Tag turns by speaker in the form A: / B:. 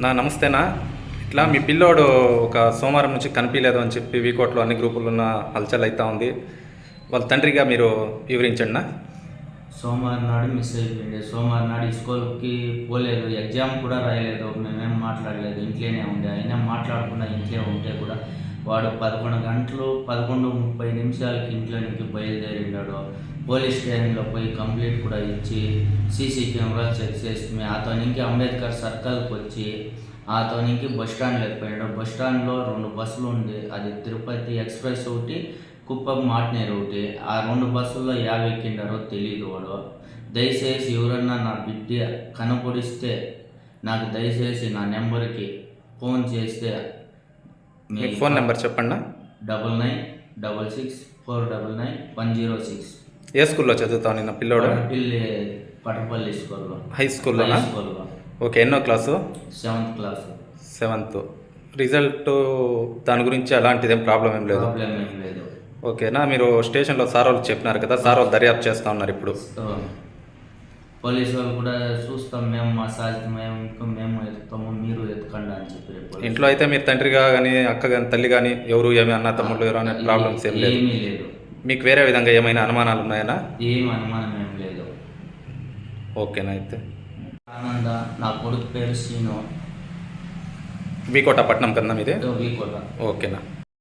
A: నా నమస్తేనా? ఇట్లా మీ పిల్లోడు ఒక సోమవారం నుంచి కనిపించలేదు అని చెప్పి వీకోట్లో అన్ని గ్రూపుల్లో ఉన్న హల్చల్ అవుతా ఉంది. వాళ్ళ తండ్రిగా మీరు వివరించండి
B: సోమవారం నాడు మిస్ అయిపోయింది. సోమవారం నాడు స్కూల్కి పోలేదు. ఎగ్జామ్ కూడా రాయలేదు. మేమేం మాట్లాడలేదు. ఇంట్లోనే ఉండే. అయినా మాట్లాడకుండా ఇంట్లో ఉంటే కూడా వాడు పదకొండు గంటలు పదకొండు ముప్పై నిమిషాలకి ఇంట్లో నుంచి బయలుదేరినాడు పోలీస్ స్టేషన్లో పోయి కంప్లీట్ కూడా ఇచ్చి సీసీ కెమెరా చెక్ చేసి అతనికి అంబేద్కర్ సర్కిల్కి వచ్చి అతనికి బస్ స్టాండ్లోకి పోయాడు. బస్ స్టాండ్లో రెండు బస్సులు ఉంది అది తిరుపతి ఎక్స్ప్రెస్ ఒకటి కుప్పం మాట్నేరు ఒకటి. ఆ రెండు బస్సుల్లో యాభై ఎక్కిండారో తెలియదు వాడు. దయచేసి ఎవరన్నా నా బిడ్డ కనపడిస్తే నాకు దయచేసి నా నెంబర్కి ఫోన్ చేస్తే
A: మీ ఫోన్ నెంబర్ చెప్పండి.
B: Double nine double six four double nine one zero six.
A: ఏ స్కూల్లో చదువుతావు నిన్న పిల్లోడు?
B: పటపల్లి పటపల్లి స్కూల్లో.
A: హై స్కూల్లోనా?
B: హై స్కూల్లో.
A: ఓకే ఎన్నో class?
B: Seventh class.
A: Seventh. Result దాని గురించి అలాంటిది ఏం ప్రాబ్లం ఏం లేదు? ఓకేనా మీరు స్టేషన్లో సార్ వాళ్ళు చెప్పినారు కదా సార్ వాళ్ళు దర్యాప్తు చేస్తూ ఉన్నారు ఇప్పుడు.
B: పోలీసు వాళ్ళు కూడా చూస్తాం మేము మా సాధ్యం మేము ఇంకా మేము ఎత్తుతాము మీరు ఎత్తకండి అని చెప్పి
A: ఇంట్లో అయితే మీరు తండ్రిగా కానీ అక్క కానీ తల్లి కానీ ఎవరు ఏమి అన్న తమ్ముళ్ళు ఎవరు అనే ప్రాబ్లమ్స్ ఏం లేదు.
B: ఏమీ లేదు.
A: మీకు వేరే విధంగా ఏమైనా అనుమానాలు ఉన్నాయనా?
B: ఏం అనుమానం ఏం లేదు.
A: ఓకేనా అయితే.
B: ఆనంద నా కొడుకు పేరు సీను.
A: వికోటపట్నం కన్నా మీదే?
B: వీకోట.
A: ఓకేనా